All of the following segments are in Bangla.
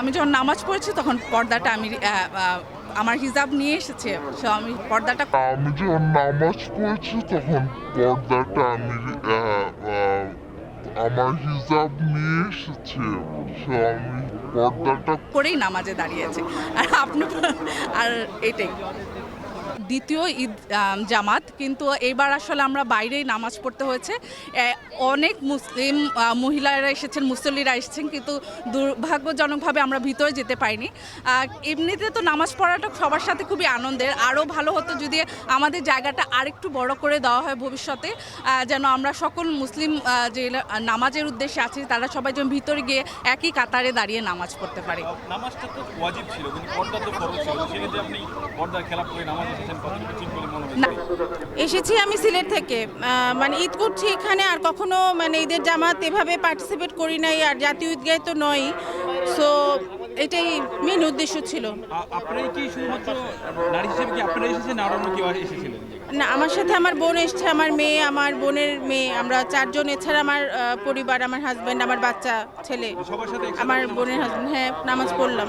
আমি যখন নামাজ পড়েছি তখন পর্দাটা আমি আমার হিজাব নিয়ে এসেছে। সো আমি পর্দাটা আমি যখন নামাজ পড়েছি তখন পর্দাটা আমি আমার হিজাব নিয়ে এসেছে। সো আমি পর্দাটা করেই নামাজে দাঁড়িয়েছে আর আপনি আর এটাই। দ্বিতীয় ঈদ জামাত, কিন্তু এবার আসলে আমরা বাইরেই নামাজ পড়তে হয়েছে। অনেক মুসলিম মহিলারা এসেছেন, মুসল্লিরা এসেছেন, কিন্তু দুর্ভাগ্যজনকভাবে আমরা ভিতরে যেতে পারিনি। এমনিতে তো নামাজ পড়াটা সবার সাথে খুবই আনন্দের। আরও ভালো হতো যদি আমাদের জায়গাটা আরেকটু বড় করে দেওয়া হয় ভবিষ্যতে। যেন আমরা সকল মুসলিম যে নামাজের উদ্দেশ্যে আছি, তারা সবাই যেন ভিতরে গিয়ে একই কাতারে দাঁড়িয়ে নামাজ পড়তে পারে। নামাজটা তো ওয়াজিব ছিল, কিন্তু পর্দা তো করে নামাজ এসেছেন না, এসেছি আমি সিলেট থেকে। মানে ঈদ করছি এখানে আর কখনো মানে ঈদের জামাত এভাবে পার্টিসিপেট করি নাই, আর জাতীয় ঈদগায় তো নয় সো এটাই মেন উদ্দেশ্য ছিল। আ- কি শুধুমাত্র নারী হিসেবে কি আপনারা এসেছেন আর অন্য কেউ এসেছিলেন না আমার সাথে আমার বোন এসছে আমার মেয়ে আমার বোনের মেয়ে। আমরা চারজন এছাড়া আমার পরিবার আমার হাজব্যান্ড আমার বাচ্চা ছেলে। আমার বোনের হাজব্যান্ড হ্যাঁ নামাজ পড়লাম?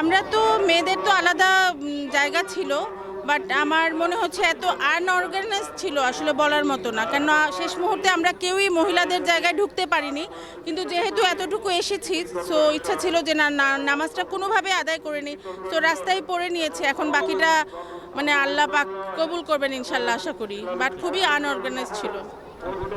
আমরা তো মেয়েদের তো আলাদা জায়গা ছিল। বাট আমার মনে হচ্ছে এত আনঅর্গানাইজ ছিল আসলে বলার মতো না। কেন শেষ মুহূর্তে আমরা কেউই মহিলাদের জায়গায় ঢুকতে পারিনি। কিন্তু যেহেতু এতটুকু এসেছি সো ইচ্ছা ছিল যে না, না- নামাজটা কোনোভাবে আদায় করে নিই। তো রাস্তায় পড়ে নিয়েছে। এখন বাকিটা মানে আল্লাহ পাক কবুল করবেন ইনশাল্লাহ, আশা করি। বাট খুবই আনঅর্গানাইজ ছিল।